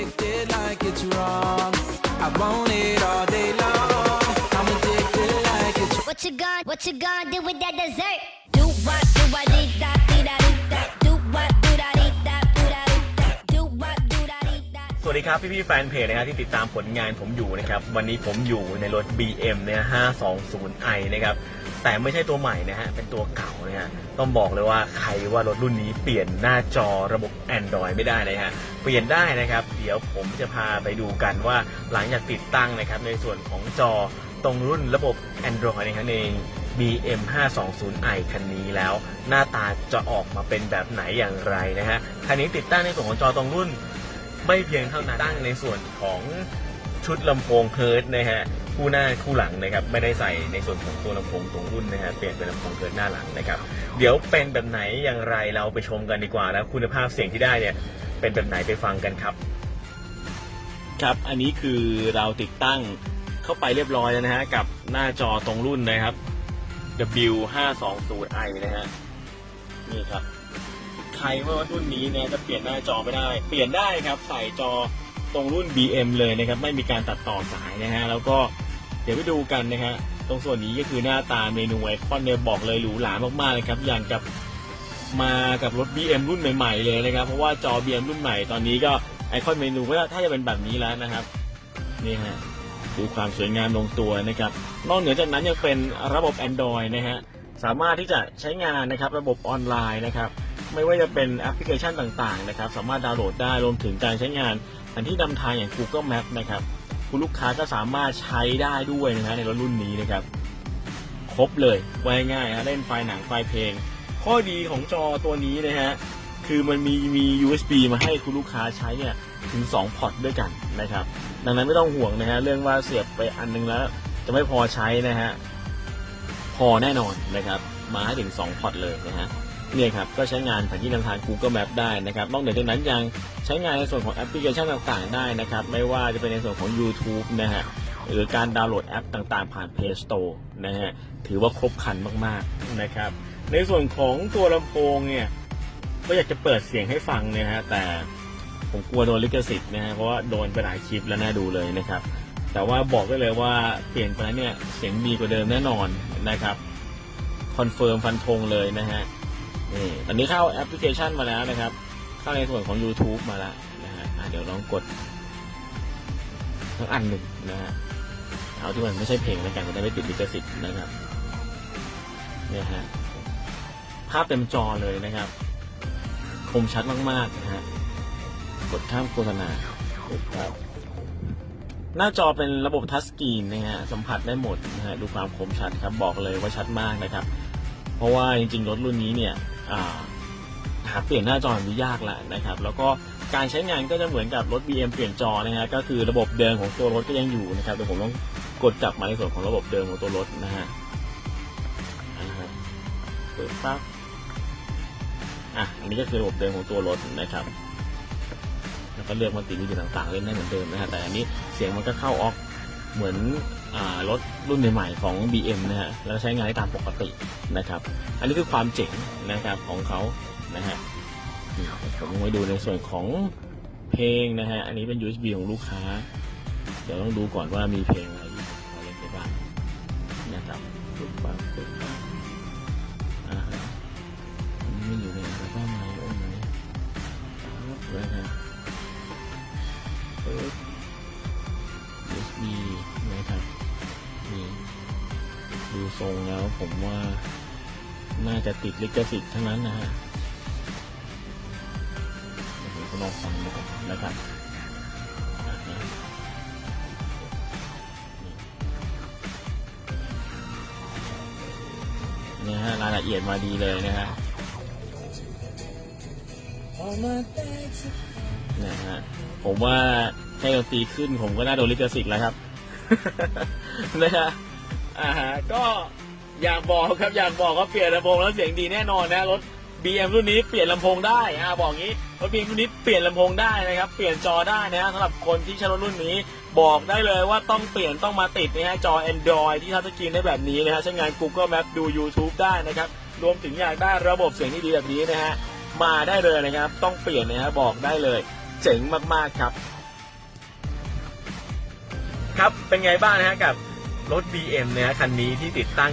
addicted like it's wrong. I want it all day long. I'm addicted like it's What you gonna, what you gonna do with that dessert? Do what, do what, dee da, dee da, dee da. Do what, do da, dee da, do da, dee da. Do what, do da, dee da. สวัสดีครับพี่พี่ๆแฟนเพจนะครับที่ติดตามผลงานผมอยู่นะครับ วันนี้ผมอยู่ในรถ BM เนี่ย 520i นะครับ แต่ไม่ใช่ตัวใหม่นะฮะ เป็นตัวเก่านะฮะ ต้องบอกเลยว่าใครว่ารถรุ่นนี้เปลี่ยนหน้าจอระบบ Android ไม่ได้นะฮะ เปลี่ยนได้นะครับ เดี๋ยวผมจะพาไปดูกันว่าหลังจากติดตั้งนะครับในส่วนของจอตรงรุ่นระบบ Android นะครับใน BM 520i คันนี้แล้ว หน้าตาจะออกมาเป็นแบบไหนอย่างไรนะฮะ คันนี้ติดตั้งในส่วนของจอตรงรุ่น ไม่เพียงเท่านั้นตั้งในส่วนของชุดลำโพงเฮิร์ตนะฮะ คู่หน้าคู่หลังนะครับไม่ได้ใส่ในส่วนของตัวลำโพงตรงรุ่นนะฮะเปลี่ยนเป็นลำโพงเฮิร์ตหน้าหลังนะครับเดี๋ยวเป็นแบบไหนอย่างไรเราไปชมกันดีกว่าแล้วคุณภาพเสียงที่ได้เนี่ยเป็นแบบไหนไปฟังกันครับ ครับอันนี้คือเราติดตั้งเข้าไปเรียบร้อยแล้วนะฮะกับหน้าจอตรงรุ่นนะครับ W520i นะฮะนี่ครับใครว่ารุ่นนี้เนี่ยจะเปลี่ยนหน้าจอไม่ได้ เปลี่ยนได้ครับใส่จอ ตรงรุ่น BM เลยนะครับ ไม่มีการตัดต่อสายนะฮะ แล้วก็เดี๋ยวไปดูกันนะฮะ ตรงส่วนนี้ก็คือหน้าตาเมนูไอคอนเนี่ยบอกเลยหรูหรามากๆเลยครับ อย่างกับมากับรถ BM รุ่นใหม่ๆเลยนะครับ เพราะว่าจอ BM รุ่นใหม่ตอนนี้ก็ไอคอนเมนูก็ถ้าจะเป็นแบบนี้แล้วนะครับ นี่ฮะ ดูความสวยงามลงตัวนะครับ นอกเหนือจากนั้นยังเป็นระบบ Android นะฮะ สามารถที่จะใช้งานนะครับ ระบบออนไลน์นะครับ ไม่ว่าจะเป็นแอปพลิเคชันต่างๆนะครับสามารถดาวน์โหลดได้รวมถึงการใช้งานแผนที่นำทางอย่าง Google Map นะครับคุณลูกค้าก็สามารถใช้ได้ด้วยนะฮะในรถรุ่นนี้นะครับครบเลยไว่าง่ายนะเล่นไฟล์หนังไฟล์เพลง ข้อดีของจอตัวนี้นะฮะคือมันมีมี USB มาให้คุณลูกค้าใช้เนี่ยถึง 2 พอร์ตด้วยกันนะครับ ดังนั้นไม่ต้องห่วงนะฮะเรื่องว่าเสียบไปอันนึงแล้วจะไม่พอใช้นะฮะพอแน่นอนนะครับ มาให้ถึง 2 พอร์ตเลยนะฮะ เนี่ยครับก็ใช้งานแผนที่นำทาง Google Map ได้นะครับนอกเหนือจากนั้นยังใช้งานในส่วนของแอปพลิเคชันต่างๆ ได้นะครับไม่ว่าจะเป็นในส่วนของ YouTube นะฮะหรือการดาวน์โหลดแอปต่างๆ ผ่าน Play Store นะฮะถือว่าครบครันมากๆนะครับในส่วนของตัวลำโพงเนี่ยก็อยากจะเปิดเสียงให้ฟังนะฮะแต่ผมกลัวโดนลิขสิทธิ์นะฮะเพราะว่าโดนไปหลายคลิปแล้วน่าดูเลยนะครับแต่ว่าบอกได้เลยว่าเปลี่ยนไปแล้วเนี่ยเสียงดีกว่าเดิมแน่นอนนะครับคอนเฟิร์มฟันธงเลยนะฮะ นี่ตอนนี้เข้าแอปพลิเคชันมาแล้วนะครับ เข้าในส่วนของ YouTube มาแล้วนะฮะะเดี๋ยวลองกดทั้งอันหนึ่งนะฮะเอาที่มันไม่ใช่เพลงแล้วกันจะได้ไม่ติดลิขสิทธิ์นะครับเนี่ยฮะภาพเต็มจอเลยนะครับ คมชัดมากๆนะฮะกดข้ามโฆษณาครับหน้าจอเป็นระบบทัชสกรีนนะฮะสัมผัสได้หมดนะฮะดูความคมชัดครับบอกเลยว่าชัดมากนะครับ เพราะว่าจริงๆรถรุ่นนี้เนี่ย หาเปลี่ยนหน้าจอแบบนี้ยากแล้วนะครับ แล้วก็การใช้งานก็จะเหมือนกับรถ BM เปลี่ยนจอนะฮะก็คือระบบเดิมของตัวรถก็ยังอยู่นะครับเดี๋ยวผมต้องกดกลับมาในส่วนของระบบเดิมของตัวรถนะฮะอ่าฮะเปิดปั๊บอะอันนี้ก็คือระบบเดิมของตัวรถนะครับแล้วก็เลือกมัลติมีเดียต่างๆ เล่นได้เหมือนเดิมนะฮะแต่อันนี้เสียงมันก็เข้าออกเหมือน รถรุ่นใหม่ๆของ BM นะฮะแล้วใช้งานได้ตามปกตินะครับ อันนี้คือความเจ๋งนะครับของเขานะฮะผมไปดูในส่วนของเพลงนะฮะอันนี้เป็น USB ของลูกค้า เดี๋ยวต้องดูก่อนว่ามีเพลงอะไรที่เราเล่นได้บ้างนะครับปึ๊บปั๊บปึ๊บปั๊บอ่าฮะอันนี้มันอยู่ในอัลบั้มอะไรโอ้ไหมปึ๊บนะฮะปึ๊บ ทรงแล้ว ผมว่าน่าจะติดลิขสิทธิ์ทั้งนั้นนะฮะเดี๋ยวผมลองฟังดูก่อนะครับนี่ฮะรายละเอียดมาดีเลยนะฮะนะฮะผมว่าให้ดนตรีขึ้นผมก็น่าโดนลิขสิทธิ์แล้วครับ นะฮะ อ่าฮะก็อยากบอกครับอยากบอกว่าเปลี่ยนลำโพงแล้วเสียงดีแน่นอนนะรถ BM รุ่นนี้เปลี่ยนลำโพงได้อ่าบอกงี้รถ BM รุ่นนี้เปลี่ยนลำโพงได้นะครับเปลี่ยนจอได้นะฮะสำหรับคนที่ใช้รถรุ่นนี้บอกได้เลยว่าต้องเปลี่ยนต้องมาติดนะฮะจอ Android ที่ทัชสกรีนได้แบบนี้นะฮะใช้งาน Google Map ดู YouTube ได้นะครับรวมถึงอยากได้ระบบเสียงที่ดีแบบนี้นะฮะมาได้เลยนะครับ ต้องเปลี่ยนนะฮะบอกได้เลยเจ๋งมากๆครับ ครับเป็นไงบ้างนะฮะกับ รถ BM เนะฮะคันนี้ที่ติดตั้ง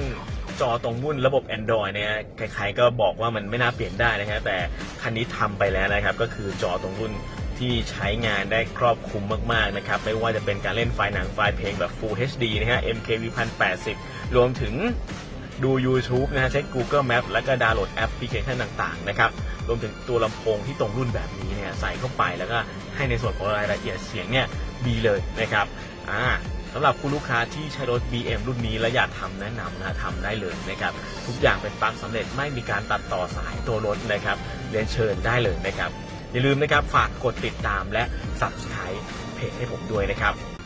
จอตรงรุ่นระบบ Android เนี่ยใครๆก็บอกว่ามันไม่น่าเปลี่ยนได้นะฮะแต่คันนี้ทำไปแล้วนะครับ ก็คือจอตรงรุ่นที่ใช้งานได้ครอบคลุมมากๆนะครับ ไม่ว่าจะเป็นการเล่นไฟล์หนังไฟล์เพลงแบบ Full HD นะฮะ MKV 1080 รวมถึงดู YouTube นะฮะใช้ Google Map แล้วก็ดาวน์โหลดแอปพลิเคชันต่างๆนะครับ รวมถึงตัวลำโพงที่ตรงรุ่นแบบนี้เนี่ยใส่เข้าไปแล้วก็ให้ในส่วนของรายละเอียดเสียงเนี่ยดีเลยนะครับ อ่า สำหรับคุณลูกค้าที่ใช้รถ BM รุ่นนี้และอยากทำแนะนำนะทำได้เลยนะครับทุกอย่างเป็นปลั๊กสำเร็จไม่มีการตัดต่อสายตัวรถนะครับเรียนเชิญได้เลยนะครับอย่าลืมนะครับฝากกดติดตามและ Subscribe เพจให้ผมด้วยนะครับ